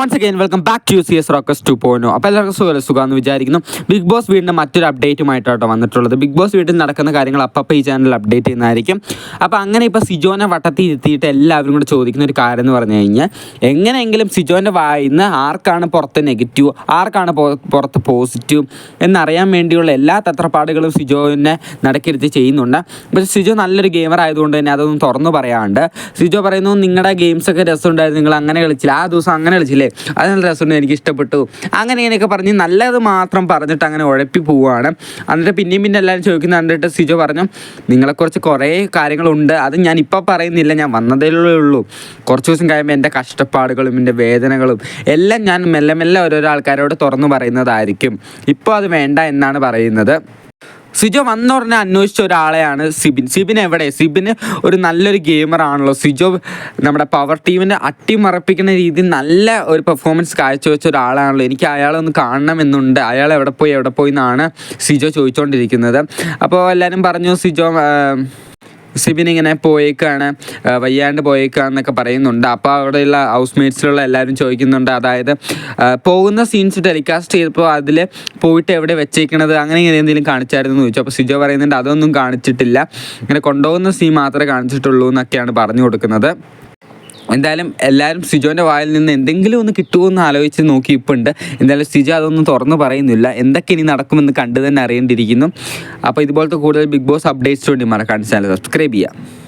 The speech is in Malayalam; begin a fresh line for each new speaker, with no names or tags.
Once again welcome back to C S rocks to പോയിനോ അപ്പോൾ എല്ലാവർക്കും സുഖം സുഖമെന്ന് വിചാരിക്കുന്നു. ബിഗ് ബോസ് വീടിന്റെ മറ്റൊരു അപ്ഡേറ്റുമായിട്ടാണ് വന്നിട്ടുള്ളത്. ബിഗ് ബോസ് വീട്ടിൽ നടക്കുന്ന കാര്യങ്ങൾ അപ്പം ഈ ചാനൽ അപ്ഡേറ്റ് ചെയ്യുന്നതായിരിക്കും. അപ്പോൾ അങ്ങനെ ഇപ്പോൾ സിജോനെ വട്ടത്തിൽ ഇരുത്തിയിട്ട് എല്ലാവരും കൂടെ ചോദിക്കുന്ന ഒരു കാര്യം എന്ന് പറഞ്ഞു കഴിഞ്ഞാൽ എങ്ങനെയെങ്കിലും സിജോന്റെ വായിന്ന് ആർക്കാണ് പുറത്ത് നെഗറ്റീവ് ആർക്കാണ് പുറത്ത് പോസിറ്റീവ് എന്നറിയാൻ വേണ്ടിയുള്ള എല്ലാ തത്രപ്പാടുകളും സിജോനെ നടക്കിരുത്തി ചെയ്യുന്നുണ്ട്. പക്ഷേ സിജോ നല്ലൊരു ഗെയിമർ ആയതുകൊണ്ട് തന്നെ അതൊന്നും തുറന്നു പറയാണ്ട്. സിജോ പറയുന്നു നിങ്ങളുടെ ഗെയിംസൊക്കെ രസമുണ്ടായിരുന്നു. നിങ്ങൾ അങ്ങനെ കളിച്ചില്ല. ആ ദിവസം അങ്ങനെ കളിച്ചില്ലേ. അത് നല്ല രസമുണ്ട് എനിക്ക് ഇഷ്ടപ്പെട്ടു. അങ്ങനെ ഇങ്ങനെയൊക്കെ പറഞ്ഞ് നല്ലത് മാത്രം പറഞ്ഞിട്ട് അങ്ങനെ ഉഴപ്പി പോവുകയാണ് എന്നിട്ട് പിന്നെയും പിന്നെ എല്ലാവരും ചോദിക്കുന്ന കണ്ടിട്ട് സിജോ പറഞ്ഞു നിങ്ങളെക്കുറിച്ച് കുറേ കാര്യങ്ങളുണ്ട് അത് ഞാൻ ഇപ്പോൾ പറയുന്നില്ല ഞാൻ വന്നതേ ഉള്ളൂ കുറച്ച് ദിവസം കഴിയുമ്പോൾ എന്റെ കഷ്ടപ്പാടുകളും എന്റെ വേദനകളും എല്ലാം ഞാൻ മെല്ലെ മെല്ലെ ഓരോരോ ആൾക്കാരോട് തുറന്നു പറയുന്നതായിരിക്കും. ഇപ്പോൾ അത് വേണ്ട എന്നാണ് പറയുന്നത്. സിജോ വന്ന് പറഞ്ഞ അന്വേഷിച്ച ഒരാളെയാണ് സിബിൻ. സിബിൻ എവിടെ? സിബിന് ഒരു നല്ലൊരു ഗെയിമറാണല്ലോ സിജോ നമ്മുടെ പവർ ടീമിനെ അട്ടിമറപ്പിക്കുന്ന രീതിയിൽ നല്ല ഒരു പെർഫോമൻസ് കാഴ്ചവെച്ച ഒരാളാണല്ലോ. എനിക്ക് അയാളെ ഒന്ന് കാണണമെന്നുണ്ട്. അയാൾ എവിടെ പോയി എവിടെ പോയി എന്നാണ് സിജോ ചോദിച്ചുകൊണ്ടിരിക്കുന്നത് അപ്പോൾ എല്ലാവരും പറഞ്ഞു സിജോ സിബിൻ ഇങ്ങനെ പോയേക്കാണ് വയ്യാണ്ട് പോയേക്കാന്നൊക്കെ പറയുന്നുണ്ട്. അപ്പോൾ അവിടെയുള്ള ഹൗസ് മേറ്റ്സിലുള്ള എല്ലാവരും ചോദിക്കുന്നുണ്ട് അതായത് പോകുന്ന സീൻസ് ടെലികാസ്റ്റ് ചെയ്തപ്പോൾ അതിൽ പോയിട്ട് എവിടെ വെച്ചേക്കണത്? അങ്ങനെ ഇങ്ങനെ എന്തെങ്കിലും കാണിച്ചായിരുന്നു എന്ന് ചോദിച്ചു. അപ്പോൾ സിജോ പറയുന്നുണ്ട് അതൊന്നും കാണിച്ചിട്ടില്ല. ഇങ്ങനെ കൊണ്ടുപോകുന്ന സീൻ മാത്രമേ കാണിച്ചിട്ടുള്ളൂ എന്നൊക്കെയാണ് പറഞ്ഞു കൊടുക്കുന്നത്. എന്തായാലും എല്ലാവരും സിജോന്റെ വായിൽ നിന്ന് എന്തെങ്കിലും ഒന്ന് കിട്ടുമോ എന്ന് ആലോചിച്ച് നോക്കി ഇപ്പോൾ ഉണ്ട് എന്തായാലും സിജോ അതൊന്നും തുറന്നു പറയുന്നില്ല. എന്തൊക്കെ ഇനി നടക്കുമെന്ന് കണ്ടു തന്നെ അറിയേണ്ടിയിരിക്കുന്നു. അപ്പോൾ ഇതുപോലത്തെ കൂടുതൽ ബിഗ് ബോസ് അപ്ഡേറ്റ്സ് വേണ്ടി മറക്കാൻ ചാനൽ സബ്സ്ക്രൈബ് ചെയ്യാം